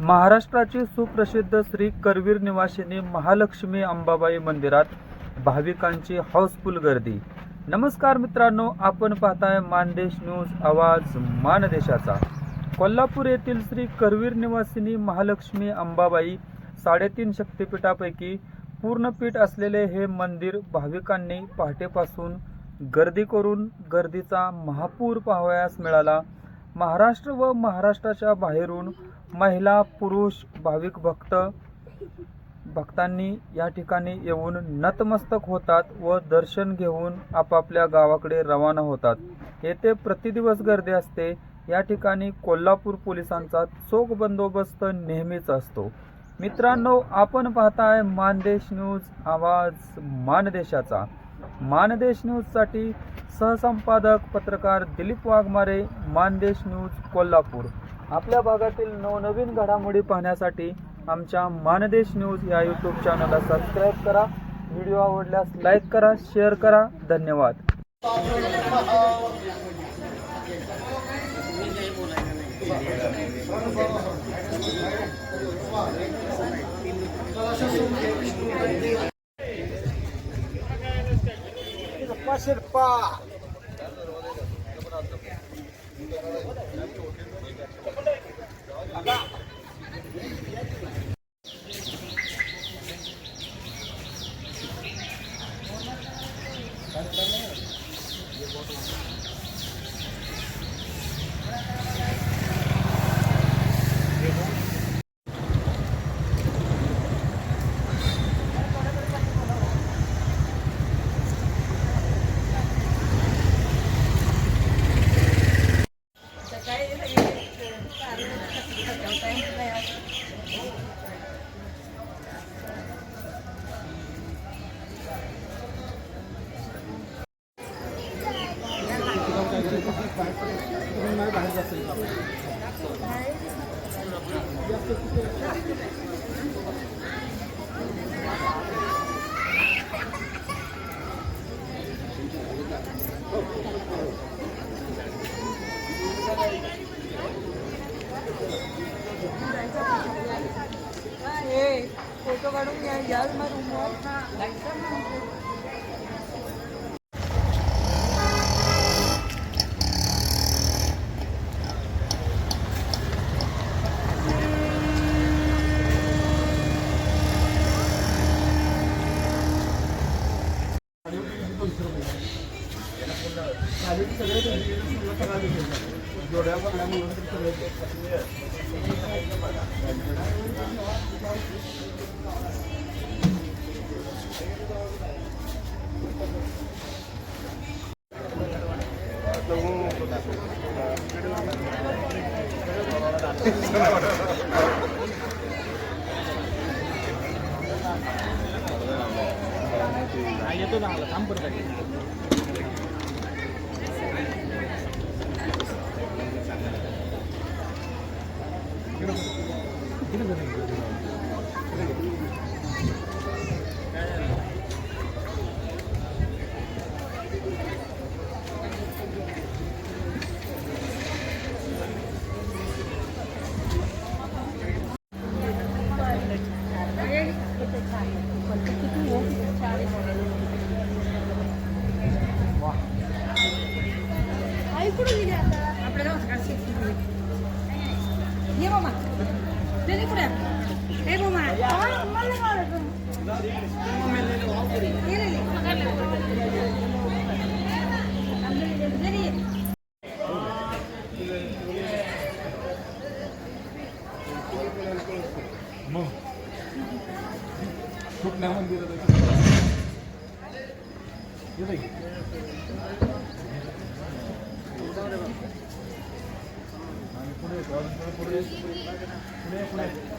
महाराष्ट्राची सुप्रसिद्ध श्री करवीर निवासिनी महालक्ष्मी अंबाबाई मंदिरात भाविकांची हाऊसफुल गर्दी. नमस्कार मित्रांनो आपण पाहताय मानदेश न्यूज आवाज मानदेशाचा. कोल्हापूर येथील श्री करवीर निवासिनी महालक्ष्मी अंबाबाई साडेतीन शक्तिपीठापैकी पूर्णपीठ असलेले हे मंदिर भाविकांनी पहाटेपासून गर्दी करून गर्दीचा महापूर पाहावयास मिळाला. महाराष्ट्र व महाराष्ट्राच्या बाहेरून महिला पुरुष भाविक भक्त भक्तांनी या ठिकाणी येऊन नतमस्तक होतात व दर्शन घेऊन आपापल्या गावाकडे रवाना होतात. येथे प्रतिदिवस गर्दी असते. या ठिकाणी कोल्हापूर पोलिसांचा चोख बंदोबस्त नेहमीच असतो. मित्रांनो आपण पाहताय मानदेश न्यूज आवाज मानदेशाचा. मानदेश न्यूजसाठी सहसंपादक पत्रकार दिलीप वाघमारे मानदेश न्यूज कोल्हापूर. आपल्या भागातील नवनवीन घडामोडी पाहण्यासाठी आमच्या मानदेश न्यूज या यूट्यूब चॅनलला सबस्क्राईब करा. व्हिडिओ आवडल्यास लाईक करा शेअर करा. धन्यवाद. ಶಿರ್ಪಾ Gracias. फोटो काढून घ्या याल मग रूमवर आई कुठे गेली आता आपल्याला ये मामा कुठल्या मंदिरात पुढे पुढे